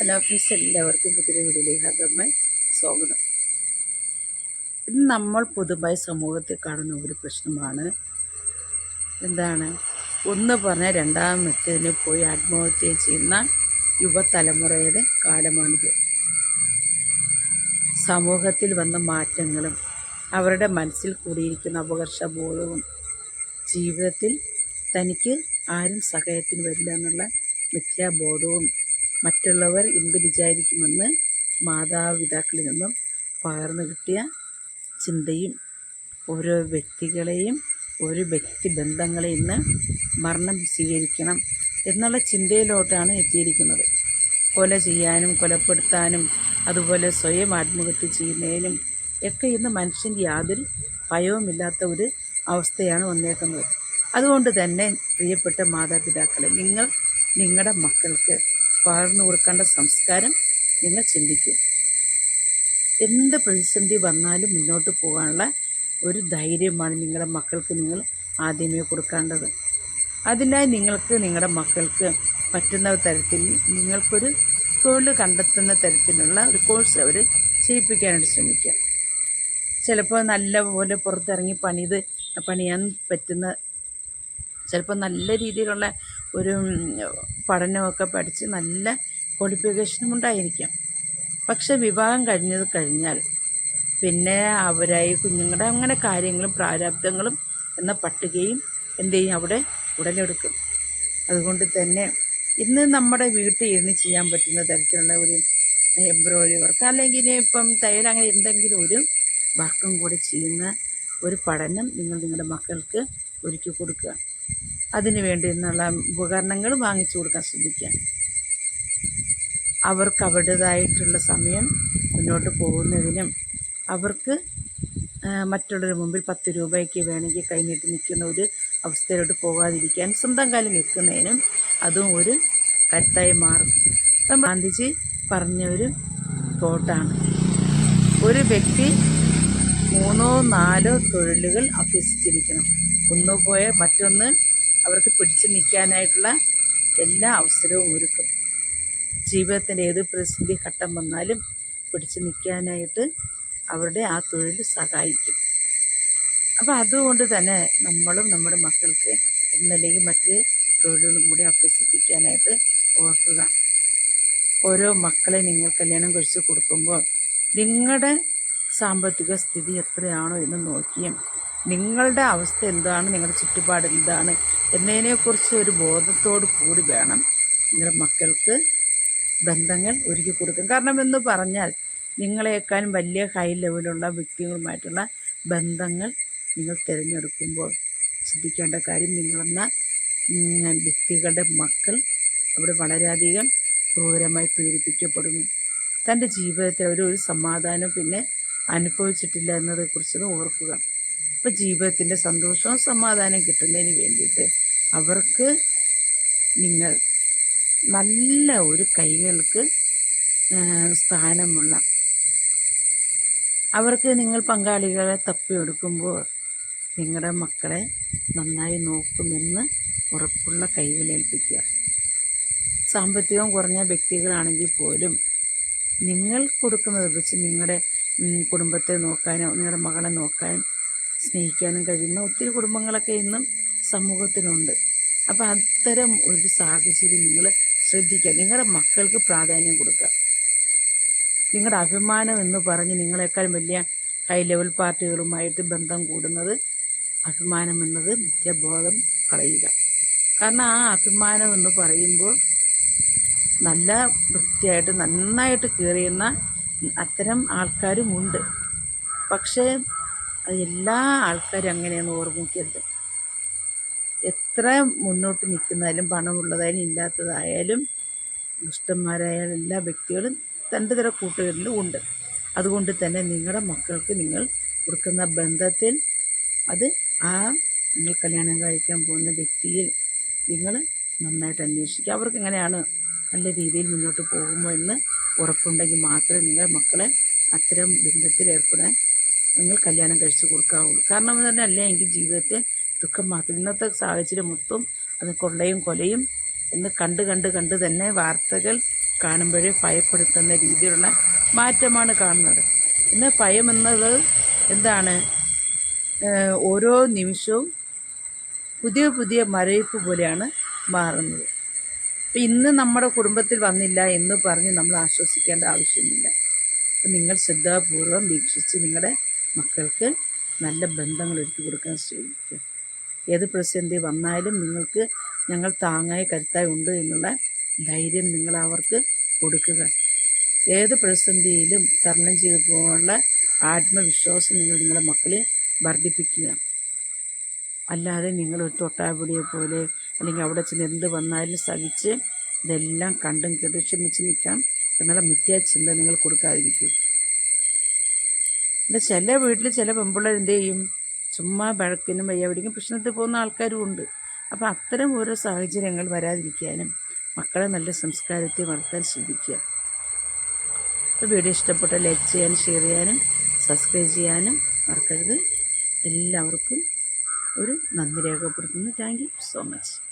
Hello friends എല്ലാവർക്കും പുതിയ വീഡിയോയിലേക്ക് ആദ്യമായി സ്വാഗതം. ഇന്ന് നമ്മൾ പൊതുവായി സമൂഹത്തിൽ കാണുന്ന ഒരു പ്രശ്നമാണ്. എന്താണ്? ഒന്ന് പറഞ്ഞാൽ രണ്ടാമത്തേതിന് പോയി ആത്മഹത്യ ചെയ്യുന്ന യുവതലമുറയുടെ കാലമാണിത്. സമൂഹത്തിൽ വന്ന മാറ്റങ്ങളും അവരുടെ മനസ്സിൽ കൂടിയിരിക്കുന്ന അപകർഷബോധവും ജീവിതത്തിൽ തനിക്ക് ആരും സഹായത്തിന് വരില്ല എന്നുള്ള മിഥ്യാബോധവും മറ്റുള്ളവർ എന്ത് വിചാരിക്കുമെന്ന് മാതാപിതാക്കളിൽ നിന്നും പകർന്നു കിട്ടിയ ചിന്തയും ഓരോ വ്യക്തികളെയും ഒരു വ്യക്തി ബന്ധങ്ങളെ ഇന്ന് മരണം സ്വീകരിക്കണം എന്നുള്ള ചിന്തയിലോട്ടാണ് എത്തിയിരിക്കുന്നത്. കൊല ചെയ്യാനും കൊലപ്പെടുത്താനും അതുപോലെ സ്വയം ആത്മഹത്യ ചെയ്യുന്നതിനും ഒക്കെ ഇന്ന് മനുഷ്യന്റെ യാതൊരു ഭയവുമില്ലാത്ത ഒരു അവസ്ഥയാണ് വന്നേക്കുന്നത്. അതുകൊണ്ട് തന്നെ പ്രിയപ്പെട്ട മാതാപിതാക്കളെ നിങ്ങൾ നിങ്ങളുടെ മക്കൾക്ക് പകർന്നു കൊടുക്കേണ്ട സംസ്കാരം നിങ്ങൾ ചിന്തിക്കും. എന്ത് പ്രതിസന്ധി വന്നാലും മുന്നോട്ട് പോകാനുള്ള ഒരു ധൈര്യമാണ് നിങ്ങളുടെ മക്കൾക്ക് നിങ്ങൾ ആദ്യമേ കൊടുക്കേണ്ടത്. അതിനായി നിങ്ങൾക്ക് നിങ്ങളുടെ മക്കൾക്ക് പറ്റുന്ന തരത്തിൽ നിങ്ങൾക്കൊരു തൊഴിൽ കണ്ടെത്തുന്ന തരത്തിലുള്ള ഒരു കോഴ്സ് അവർ ചെയ്യിപ്പിക്കാനായിട്ട് ശ്രമിക്കുക. ചിലപ്പോൾ നല്ലപോലെ പുറത്തിറങ്ങി പണിത് പണിയാൻ പറ്റുന്ന ചിലപ്പോൾ നല്ല രീതിയിലുള്ള ഒരു പഠനമൊക്കെ പഠിച്ച് നല്ല ക്വാളിഫിക്കേഷനും ഉണ്ടായിരിക്കാം. പക്ഷെ വിവാഹം കഴിഞ്ഞത് കഴിഞ്ഞാൽ പിന്നെ അവരായി കുഞ്ഞുങ്ങളുടെ അങ്ങനെ കാര്യങ്ങളും പ്രാരാബ്ദങ്ങളും എന്ന പട്ടികയും എന്തു ചെയ്യും? അവിടെ ഉടലെടുക്കും. അതുകൊണ്ട് തന്നെ ഇന്ന് നമ്മുടെ വീട്ടിൽ ഇരുന്ന് ചെയ്യാൻ പറ്റുന്ന തരത്തിലുള്ള ഒരു എംബ്രോയിഡറി വർക്ക് അല്ലെങ്കിൽ ഇപ്പം തയ്യൽ അങ്ങനെ എന്തെങ്കിലും ഒരു വർക്കും കൂടെ ചെയ്യുന്ന ഒരു പഠനം നിങ്ങൾ നിങ്ങളുടെ മക്കൾക്ക് ഒരുക്കി കൊടുക്കുക. അതിന് വേണ്ടി എന്നുള്ള ഉപകരണങ്ങൾ വാങ്ങിച്ചു കൊടുക്കാൻ ശ്രദ്ധിക്കുക. അവർക്ക് അവരുടേതായിട്ടുള്ള സമയം മുന്നോട്ട് പോകുന്നതിനും അവർക്ക് മറ്റുള്ളവരുടെ മുമ്പിൽ പത്ത് രൂപയ്ക്ക് വേണമെങ്കിൽ കൈനീട്ടി നിൽക്കുന്ന ഒരു അവസ്ഥയിലോട്ട് പോകാതിരിക്കാൻ സ്വന്തം കാലിൽ നിൽക്കുന്നതിനും അതും ഒരു കരുത്തായി മാറും. ഗാന്ധിജി പറഞ്ഞ ഒരു തോട്ടാണ് ഒരു വ്യക്തി മൂന്നോ നാലോ തൊഴിലുകൾ അഭ്യസിച്ചിരിക്കണം. ഒന്ന് പോയ മറ്റൊന്ന് അവർക്ക് പിടിച്ചു നിൽക്കാനായിട്ടുള്ള എല്ലാ അവസരവും ഒരുക്കും. ജീവിതത്തിന്റെ ഏത് പ്രതിസന്ധി ഘട്ടം വന്നാലും പിടിച്ചു നിൽക്കാനായിട്ട് അവരുടെ ആ തൊഴിൽ സഹായിക്കും. അപ്പോൾ അതുകൊണ്ട് തന്നെ നമ്മളും നമ്മുടെ മക്കൾക്ക് ഒന്നല്ലെങ്കിൽ മറ്റ് തൊഴിലുകളും കൂടി അഭ്യസിപ്പിക്കാനായിട്ട് ഓർക്കുക. ഓരോ മക്കളെ നിങ്ങൾ കല്യാണം കഴിച്ച് കൊടുക്കുമ്പോൾ നിങ്ങളുടെ സാമ്പത്തിക സ്ഥിതി എത്രയാണോ എന്ന് നോക്കിയും നിങ്ങളുടെ അവസ്ഥ എന്താണ് നിങ്ങളുടെ ചുറ്റുപാട് എന്താണ് എന്നതിനെക്കുറിച്ച് ഒരു ബോധത്തോടു കൂടി വേണം നിങ്ങളുടെ മക്കൾക്ക് ബന്ധങ്ങൾ ഒരുക്കി കൊടുക്കും കാരണം എന്ന് പറഞ്ഞാൽ നിങ്ങളെക്കാളും വലിയ ഹൈ ലെവലുള്ള വ്യക്തികളുമായിട്ടുള്ള ബന്ധങ്ങൾ നിങ്ങൾ തിരഞ്ഞെടുക്കുമ്പോൾ ശ്രദ്ധിക്കേണ്ട കാര്യം നിങ്ങളെന്ന വ്യക്തികളുടെ മക്കൾ അവിടെ വളരെയധികം ക്രൂരമായി പീഡിപ്പിക്കപ്പെടുന്നു. തന്റെ ജീവിതത്തിൽ അവർ ഒരു സമാധാനം പിന്നെ അനുഭവിച്ചിട്ടില്ല എന്നതേക്കുറിച്ചത് ഓർക്കുക. അപ്പോൾ ജീവിതത്തിന്റെ സന്തോഷവും സമാധാനം കിട്ടുന്നതിന് വേണ്ടിയിട്ട് അവർക്ക് നിങ്ങൾ നല്ല ഒരു കൈകൾക്ക് സ്ഥാനമുള്ള അവർക്ക് നിങ്ങൾ പങ്കാളികളെ തപ്പിയെടുക്കുമ്പോൾ നിങ്ങളുടെ മക്കളെ നന്നായി നോക്കുമെന്ന് ഉറപ്പുള്ള കൈകളേൽപ്പിക്കുക സാമ്പത്തികം കുറഞ്ഞ വ്യക്തികളാണെങ്കിൽ പോലും നിങ്ങൾ കൊടുക്കുന്നത് വെച്ച് നിങ്ങളുടെ കുടുംബത്തെ നോക്കാനോ നിങ്ങളുടെ മകളെ നോക്കാനും സ്നേഹിക്കാനും കഴിയുന്ന ഒത്തിരി കുടുംബങ്ങളൊക്കെ ഇന്നും സമൂഹത്തിനുണ്ട്. അപ്പോൾ അത്തരം ഒരു സാഹചര്യം നിങ്ങൾ ശ്രദ്ധിക്കുക. നിങ്ങളുടെ മക്കൾക്ക് പ്രാധാന്യം കൊടുക്കുക. നിങ്ങളുടെ അഭിമാനം എന്ന് പറഞ്ഞ് നിങ്ങളെക്കാൾ വലിയ ഹൈ ലെവൽ പാർട്ടികളുമായിട്ട് ബന്ധം കൂടുന്നത് അഭിമാനം എന്നത് നിത്യബോധം കളയുക. കാരണം ആ അഭിമാനം എന്ന് പറയുമ്പോൾ നല്ല വൃത്തിയായിട്ട് നന്നായിട്ട് കീറിയുന്ന അത്തരം ആൾക്കാരും ഉണ്ട്. പക്ഷേ അത് എല്ലാ ആൾക്കാരും അങ്ങനെയൊന്നും ഓർമ്മിക്കരുത്. എത്ര മുന്നോട്ട് നിൽക്കുന്നതായാലും പണമുള്ളതായാലും ഇല്ലാത്തതായാലും ദുഷ്ടന്മാരായാലും എല്ലാ വ്യക്തികളും തന്റെ തര കൂട്ടുകാരിലും ഉണ്ട്. അതുകൊണ്ട് തന്നെ നിങ്ങളുടെ മക്കൾക്ക് നിങ്ങൾ കൊടുക്കുന്ന ബന്ധത്തിൽ അത് ആ നിങ്ങൾ കല്യാണം കഴിക്കാൻ പോകുന്ന വ്യക്തിയിൽ നിങ്ങൾ നന്നായിട്ട് അന്വേഷിക്കുക. അവർക്ക് എങ്ങനെയാണ് നല്ല രീതിയിൽ മുന്നോട്ട് പോകുമോ എന്ന് ഉറപ്പുണ്ടെങ്കിൽ മാത്രമേ നിങ്ങളുടെ മക്കളെ അത്തരം ബന്ധത്തിൽ ഏർപ്പെടാൻ നിങ്ങൾ കല്യാണം കഴിച്ചു കൊടുക്കാവുള്ളൂ. കാരണം എന്ന് പറഞ്ഞാൽ അല്ലെങ്കിൽ ജീവിതത്തെ ദുഃഖം മാത്രം. ഇന്നത്തെ സാഹചര്യം മൊത്തം അത് കൊള്ളയും കൊലയും എന്ന് കണ്ട് കണ്ട് കണ്ട് തന്നെ വാർത്തകൾ കാണുമ്പോഴേ ഭയപ്പെടുത്തുന്ന രീതിയിലുള്ള മാറ്റമാണ് കാണുന്നത്. ഇന്ന് ഭയം എന്നത് എന്താണ്? ഓരോ നിമിഷവും പുതിയ പുതിയ മരവിപ്പ് പോലെയാണ് മാറുന്നത്. അപ്പം ഇന്ന് നമ്മുടെ കുടുംബത്തിൽ വന്നില്ല എന്ന് പറഞ്ഞ് നമ്മൾ ആശ്വസിക്കേണ്ട ആവശ്യമില്ല. അപ്പം നിങ്ങൾ ശ്രദ്ധാപൂർവം വീക്ഷിച്ച് നിങ്ങളുടെ മക്കൾക്ക് നല്ല ബന്ധങ്ങൾ ഒരുക്കി കൊടുക്കാൻ ശ്രമിക്കുക. ഏത് പ്രതിസന്ധി വന്നാലും നിങ്ങൾക്ക് ഞങ്ങൾ താങ്ങായി കരുത്തായി ഉണ്ട് എന്നുള്ള ധൈര്യം നിങ്ങൾ അവർക്ക് കൊടുക്കുക. ഏത് പ്രതിസന്ധിയിലും തരണം ചെയ്തു പോകാനുള്ള ആത്മവിശ്വാസം നിങ്ങൾ നിങ്ങളുടെ മക്കളിൽ വർദ്ധിപ്പിക്കുക. അല്ലാതെ നിങ്ങളൊരു തൊട്ടാപിടിയെ പോലെ അല്ലെങ്കിൽ അവിടെ ചെന്ന് എന്ത് വന്നാലും സഹിച്ച് ഇതെല്ലാം കണ്ടും കേട്ടും ക്ഷമിച്ച് നിൽക്കാം എന്നുള്ള മിഥ്യാ ചിന്ത നിങ്ങൾ കൊടുക്കാതിരിക്കൂ. ഇത് ചില വീട്ടിൽ ചില പെൺപിള്ളേർ എന്ത് ചെയ്യും? ചുമ്മാ വഴക്കിനും വയ്യാവിടിക്കും പ്രശ്നത്തിൽ പോകുന്ന ആൾക്കാരും ഉണ്ട്. അപ്പോൾ അത്തരം ഓരോ സാഹചര്യങ്ങൾ വരാതിരിക്കാനും മക്കളെ നല്ല സംസ്കാരത്തെ വളർത്താൻ ശ്രദ്ധിക്കുക. അപ്പോൾ വീഡിയോ ഇഷ്ടപ്പെട്ട ലൈക്ക് ചെയ്യാനും ഷെയർ ചെയ്യാനും സബ്സ്ക്രൈബ് ചെയ്യാനും മറക്കരുത്. എല്ലാവർക്കും ഒരു നന്ദി രേഖപ്പെടുത്തുന്നു. Thank you so much.